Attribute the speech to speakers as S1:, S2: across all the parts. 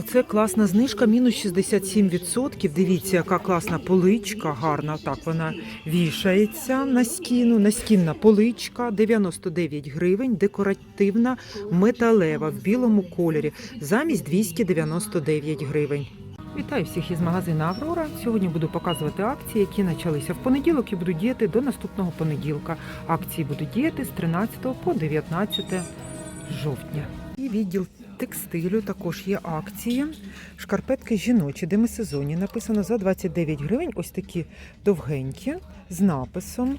S1: Оце класна знижка, мінус 67%. Дивіться, яка класна поличка, гарна. Так вона вішається на стіну. Настінна поличка, 99 гривень, декоративна металева в білому кольорі, замість 299 гривень. Вітаю всіх із магазину Аврора. Сьогодні буду показувати акції, які почалися в понеділок і будуть діяти до наступного понеділка. Акції будуть діяти з 13 по 19 жовтня. І відділ текстилю також є акції. Шкарпетки жіночі, демисезонні. Написано за 29 гривень. Ось такі довгенькі з написом.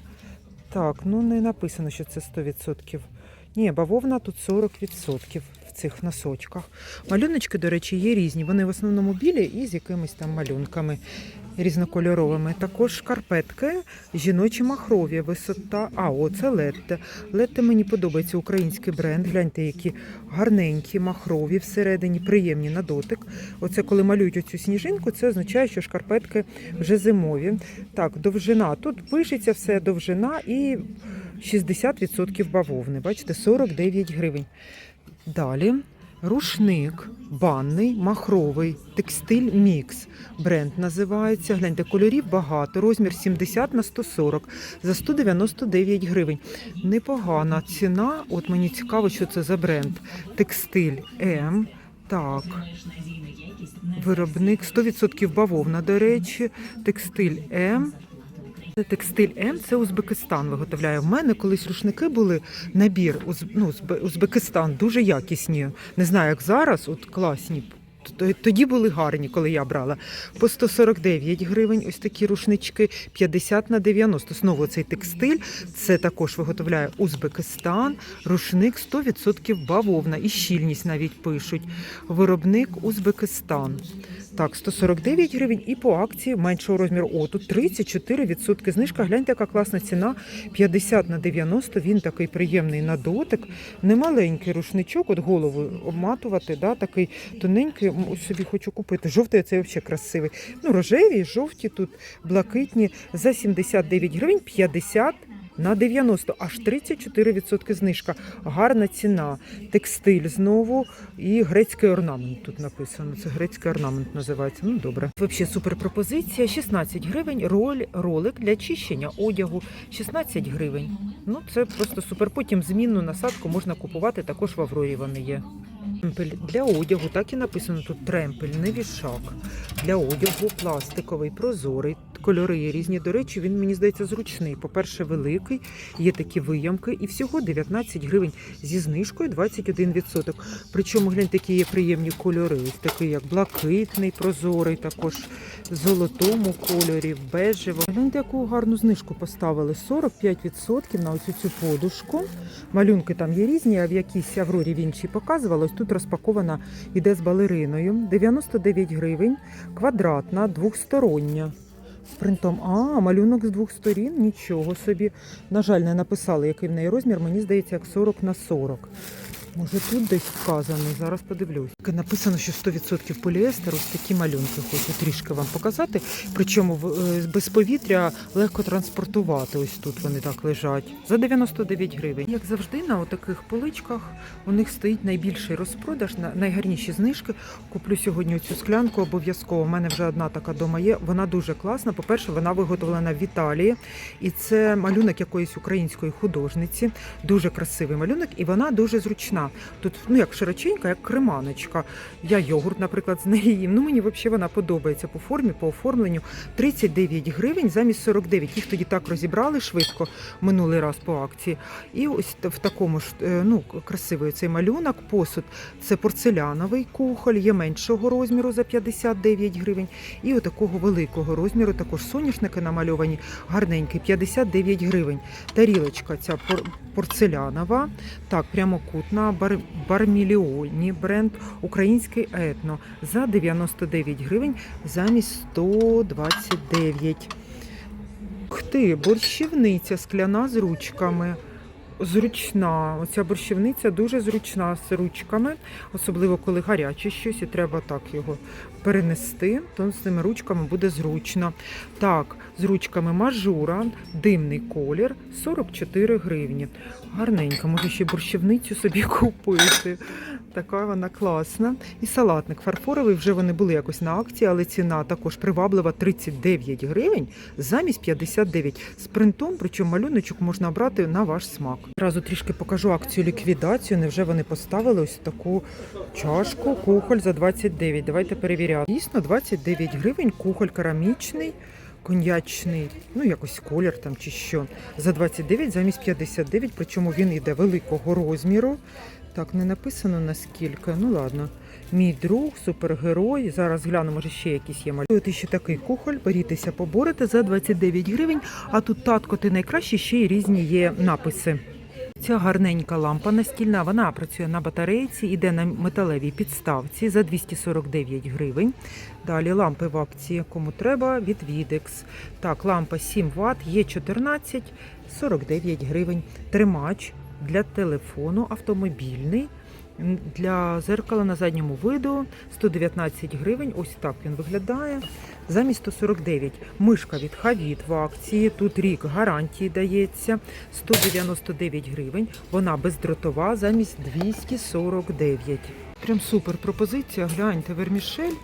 S1: Так, ну не написано, що це 100%. Ні, бавовна тут 40% в цих носочках. Малюночки, до речі, є різні. Вони в основному білі і з якимись там малюнками різнокольоровими. Також шкарпетки жіночі махрові, висота. А, о, це летте. Летте мені подобається український бренд. Гляньте, які гарненькі, махрові всередині, приємні на дотик. Оце коли малюють оцю сніжинку, це означає, що шкарпетки вже зимові. Так, довжина. Тут пишеться все довжина і 60% бавовни. Бачите, 49 гривень. Далі рушник банний, махровий, текстиль мікс. Бренд називається. Гляньте, кольорів багато. Розмір 70 на 140 за 199 гривень. Непогана ціна. От мені цікаво, що це за бренд. Текстиль М. Так. Виробник 100% бавовна, до речі, текстиль М. Текстиль М це Узбекистан виготовляє. В мене колись рушники були набір ну, Узбекистан, дуже якісні. Не знаю, як зараз, от класні. Тоді були гарні, коли я брала. По 149 гривень ось такі рушнички, 50 на 90. Знову цей текстиль. Це також виготовляє Узбекистан. Рушник 100% бавовна і щільність навіть пишуть. Виробник Узбекистан. Так, 149 гривень і по акції меншого розміру. О, тут 34% знижка. Гляньте, яка класна ціна. 50 на 90. Він такий приємний на дотик. Немаленький рушничок, от голову обматувати, да, такий тоненький. Ось собі хочу купити. Жовтий цей взагалі красивий. Ну, рожеві, жовті тут, блакитні. За 79 гривень 50 на 90, аж 34% знижка. Гарна ціна. Текстиль знову і грецький орнамент тут написано. Це грецький орнамент називається. Ну добре. Взагалі супер пропозиція. 16 гривень. Роль, ролик для чищення одягу. 16 гривень. Ну це просто супер. Потім змінну насадку можна купувати. Також в Аврорі вони є. Тремпель для одягу, так і написано тут тремпель, не вішак. Для одягу пластиковий, прозорий, кольори є різні. До речі, він мені здається зручний. По-перше, великий, є такі виямки, і всього 19 гривень зі знижкою 21%. Причому гляньте, які є приємні кольори. Такий як блакитний, прозорий, також в золотому кольорі, в бежевому. Гляньте, яку гарну знижку поставили. 45% на ось цю подушку. Малюнки там є різні, а в якійсь Аврорі в іншій показувала. Ось тут розпакована іде з балериною. 99 гривень, квадратна, двохстороння. З принтом. А, малюнок з двох сторін, нічого собі. На жаль, не написали, який в неї розмір. Мені здається, як 40 на 40. Може тут десь вказаний, зараз подивлюсь. Написано, що 100% поліестер, ось такі малюнки хочу трішки вам показати. Причому е, без повітря легко транспортувати. Ось тут вони так лежать. За 99 гривень. Як завжди, на таких поличках у них стоїть найбільший розпродаж, найгарніші знижки. Куплю сьогодні цю склянку обов'язково. У мене вже одна така дома є. Вона дуже класна. По-перше, вона виготовлена в Італії. І це малюнок якоїсь української художниці. Дуже красивий малюнок, і вона дуже зручна. Тут ну як широченька, як креманочка. Я йогурт, наприклад, з неї їм. Ну мені взагалі вона подобається по формі, по оформленню. 39 гривень замість 49. Їх тоді так розібрали швидко минулий раз по акції. І ось в такому ж е, ну красивий цей малюнок. Посуд це порцеляновий кухоль, є меншого розміру за 59 гривень. І отакого великого розміру також соняшники намальовані, гарненький, 59 гривень. Тарілочка ця пор- порцелянова, так, прямокутна, бар, барміліоні бренд, український етно за 99 гривень замість 129. Хти, ти, борщівниця скляна з ручками. Зручна. Оця борщівниця дуже зручна з ручками, особливо коли гаряче щось і треба так його перенести, то з цими ручками буде зручно. Так, з ручками мажура, димний колір 44 гривні. Гарненько, може ще борщівницю собі купити. Така вона класна. І салатник фарфоровий, вже вони були якось на акції, але ціна також приваблива 39 гривень замість 59. З принтом, причому малюночок можна обрати на ваш смак. Одразу трішки покажу акцію ліквідацію. Невже вони поставили ось таку чашку, кухоль за 29. Давайте перевіряти. Дійсно, 29 гривень, кухоль керамічний. Коньячний, ну якось колір там чи що. За 29 замість 59, причому він іде великого розміру. Так, не написано наскільки. Ну ладно. Мій друг, супергерой. Зараз гляну, може ще якісь є малюнки. Ще такий кухоль, берітеся, поборете за 29 гривень. А тут татко, ти найкращий, ще й різні є написи. Ця гарненька лампа настільна, вона працює на батарейці, іде на металевій підставці за 249 гривень. Далі лампи в акції, кому треба, від Videx. Так, лампа 7 Вт, є 14, 49 гривень. Тримач для телефону автомобільний. Для зеркала на задньому виду 119 гривень. Ось так він виглядає. Замість 149. Мишка від Хавіт в акції. Тут рік гарантії дається 199 гривень. Вона бездротова замість 249. Прям супер пропозиція. Гляньте, вермішель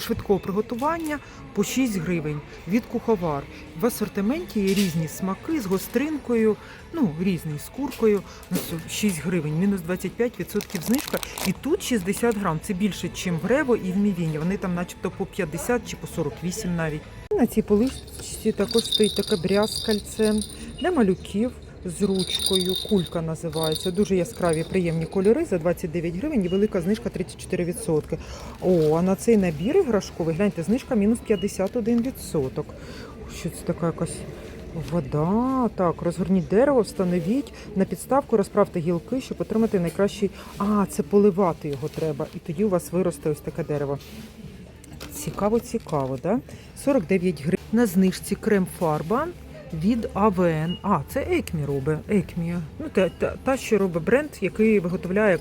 S1: швидкого приготування по 6 гривень від куховар. В асортименті є різні смаки з гостринкою, ну різні з куркою. Ну, 6 гривень, мінус 25% знижка. І тут 60 грам. Це більше, ніж в Рево і в Мівіні. Вони там, начебто, по 50 чи по 48 навіть. На цій поличці також стоїть таке брязкальце для малюків. З ручкою, кулька називається. Дуже яскраві, приємні кольори за 29 гривень і велика знижка 34%. О, а на цей набір іграшковий, гляньте, знижка мінус 51%. Що це така якась вода? Так, розгорніть дерево, встановіть на підставку, розправте гілки, щоб отримати найкращий. А, це поливати його треба. І тоді у вас виросте ось таке дерево. Цікаво, цікаво, да? 49 гривень. На знижці крем-фарба від АВН. А, це Екмі робить. Екмі. Ну, та, та, та, що робить бренд, який виготовляє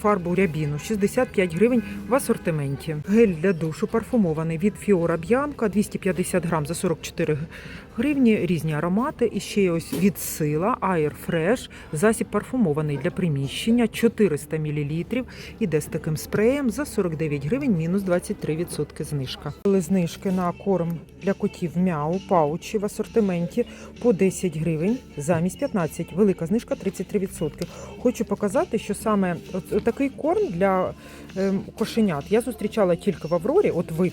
S1: фарбу рябіну. 65 гривень в асортименті. Гель для душу парфумований від Фіора Б'янка 250 грам за 44 гривні. Різні аромати. І ще ось від сила Air Fresh. Засіб парфумований для приміщення 400 мл. Іде з таким спреєм за 49 гривень, мінус 23% знижка. Були знижки на корм для котів мяу паучі в асортименті по 10 гривень замість 15. Велика знижка 33%. Хочу показати, що саме такий корм для кошенят я зустрічала тільки в Аврорі, от вид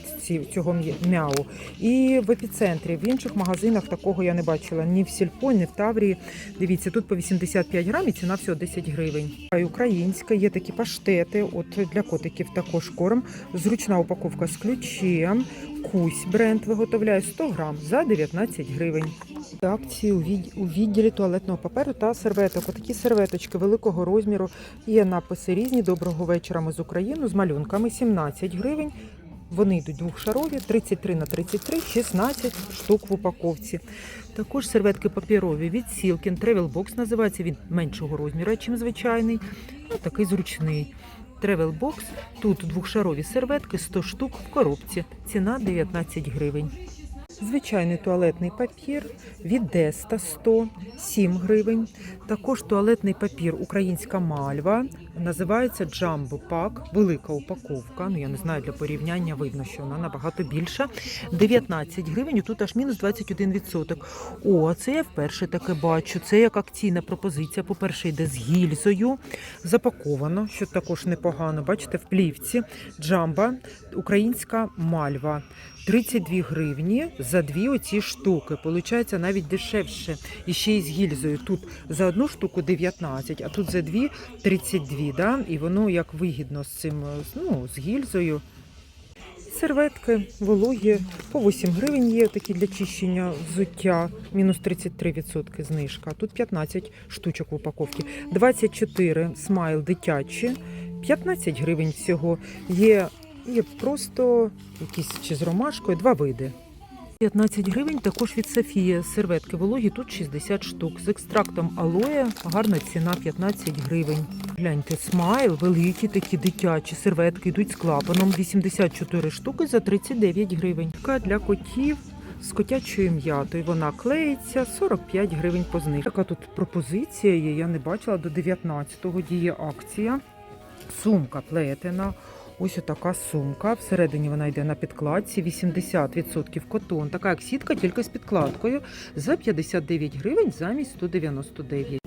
S1: цього мяу, і в епіцентрі. В інших магазинах такого я не бачила ні в Сільпо, ні в Таврії. Дивіться, тут по 85 грам і ціна всього 10 гривень. Українська є такі паштети. От для котиків також корм. Зручна упаковка з ключем. Кусь бренд виготовляє 100 грам за 19 гривень. Акції у від- у відділі туалетного паперу та серветок. Отакі серветочки великого розміру. Є написи різні. Доброго вечора. Ми з України з малюнками 17 гривень. Вони йдуть двохшарові, 33 на 33, 16 штук в упаковці. Також серветки папірові від Silken Travel Box називається він меншого розміру, ніж звичайний. Ну, такий зручний. Travel Box. Тут двохшарові серветки 100 штук в коробці. Ціна 19 гривень. Звичайний туалетний папір від Деста 100, 7 гривень. Також туалетний папір Українська мальва. Називається Jumbo Pack. Велика упаковка. Ну я не знаю, для порівняння видно, що вона набагато більша. 19 гривень. Тут аж мінус 21%. О, це я вперше таке бачу. Це як акційна пропозиція. По-перше, йде з гільзою. Запаковано, що також непогано. Бачите, в плівці. Джамба, українська мальва. 32 гривні за дві оці штуки. Получається навіть дешевше. І ще й з гільзою. Тут за одну штуку 19, а тут за дві 32, да? І воно як вигідно з цим, е, ну, з гільзою. Серветки вологі по 8 гривень є такі для чищення взуття, мінус 33% знижка. Тут 15 штучок в упаковці. 24 смайл дитячі, 15 гривень всього. Є, є просто якісь чи з ромашкою, два види. 15 гривень також від Софія. Серветки вологі тут 60 штук. З екстрактом алоє гарна ціна 15 гривень. Гляньте, смайл, великі такі дитячі серветки йдуть з клапаном. 84 штуки за 39 гривень. Така для котів. З котячою м'ятою вона клеїться 45 гривень по знижці. Така тут пропозиція є. Я не бачила до 19-го діє акція. Сумка плетена. Ось така сумка. Всередині вона йде на підкладці. 80% котон. Така як сітка, тільки з підкладкою. За 59 гривень замість 199.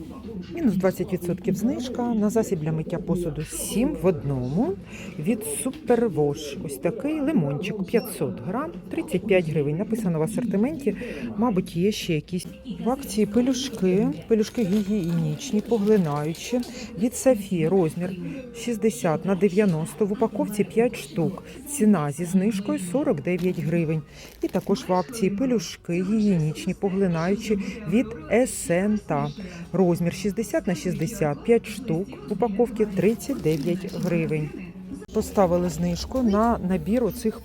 S1: Мінус 20% знижка на засіб для миття посуду 7 в одному від Superwash. Ось такий лимончик 500 грам, 35 гривень. Написано в асортименті. Мабуть, є ще якісь в акції пелюшки, пелюшки гігієнічні, поглинаючі. Від Софі розмір 60 на 90 в упаковці 5 штук. Ціна зі знижкою 49 гривень. І також в акції пелюшки гігієнічні, поглинаючі від Есента. Розмір 60 на 60, 5 штук. В упаковці 39 гривень. Поставили знижку на набір оцих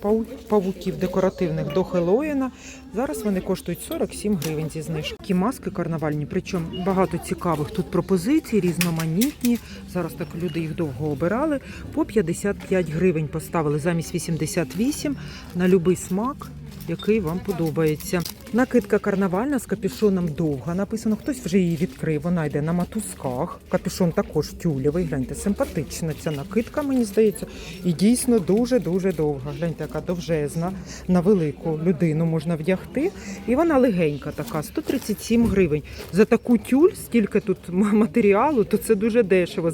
S1: павуків декоративних до Хеллоїна. Зараз вони коштують 47 гривень зі знижки. Маски карнавальні, причому багато цікавих тут пропозицій, різноманітні. Зараз так люди їх довго обирали. По 55 гривень поставили замість 88 на будь-який смак. Який вам подобається. Накидка карнавальна з капюшоном довга. Написано, хтось вже її відкрив. Вона йде на матузках. Капюшон також тюлєвий. Гляньте, симпатична ця накидка, мені здається. І дійсно дуже-дуже довга. Гляньте, яка довжезна на велику людину можна вдягти. І вона легенька така, 137 гривень. За таку тюль, стільки тут матеріалу, то це дуже дешево.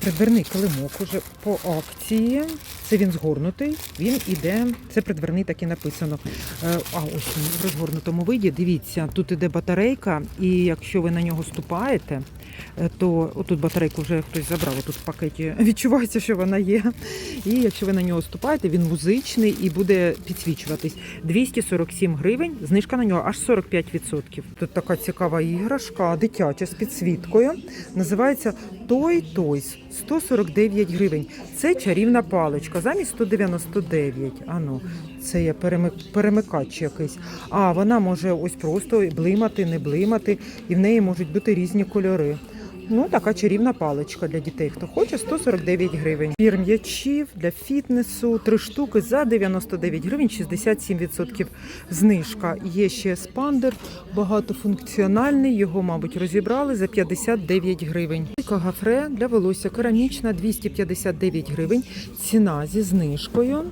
S1: Придверний килимок уже по акції. Це він згорнутий. Він іде. Це придверний, так і написано. Е, А ось він в розгорнутому виді. Дивіться, тут іде батарейка, і якщо ви на нього ступаєте, е, то отут батарейку вже хтось забрав. Тут в пакеті відчувається, що вона є. І якщо ви на нього ступаєте, він музичний і буде підсвічуватись. 247 гривень, знижка на нього аж 45%. Тут така цікава іграшка, дитяча з підсвіткою. Називається Той той 149 гривень. Це чарівна паличка, замість 199. Ану, це є перемик- перемикач якийсь. А вона може ось просто блимати, не блимати, і в неї можуть бути різні кольори. Ну, така чарівна паличка для дітей. Хто хоче, 149 гривень. Пір м'ячів для фітнесу, три штуки за 99 гривень, 67% знижка. Є ще спандер, багатофункціональний. Його, мабуть, розібрали за 59 гривень. Гафре для волосся керамічна 259 гривень. Ціна зі знижкою.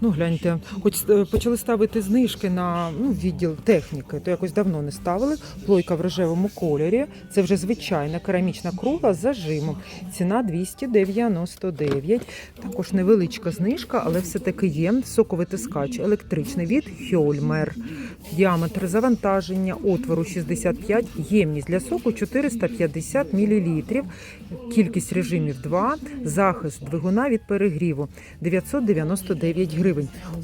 S1: Ну, гляньте, хоч е, почали ставити знижки на ну, відділ техніки, то якось давно не ставили. Плойка в рожевому кольорі. Це вже звичайна керамічна кругла з зажимом. Ціна 299. Також невеличка знижка, але все-таки є. Соковитискач електричний від Хьольмер. Діаметр завантаження отвору 65, ємність для соку 450 мл, кількість режимів 2, захист двигуна від перегріву 999 гривень.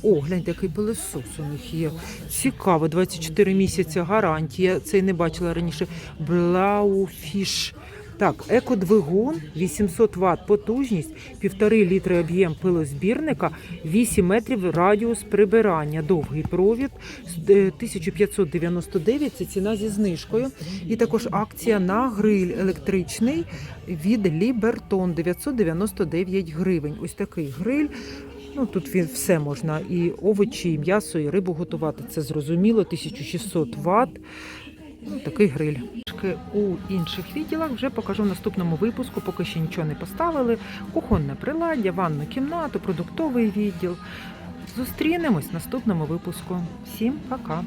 S1: О, гляньте, який пилосос у них є. Цікаво, 24 місяці гарантія. Цей не бачила раніше. Blaufish. Так, екодвигун, 800 Вт потужність, 1,5 літри об'єм пилозбірника, 8 метрів радіус прибирання, довгий провід, е, 1599 – це ціна зі знижкою. І також акція на гриль електричний від Лібертон, 999 гривень. Ось такий гриль. Ну, тут все можна, і овочі, і м'ясо, і рибу готувати, це зрозуміло, 1600 Вт. Ну, такий гриль. У інших відділах вже покажу в наступному випуску, поки ще нічого не поставили. Кухонне приладдя, ванну кімнату, продуктовий відділ. Зустрінемось в наступному випуску. Всім пока!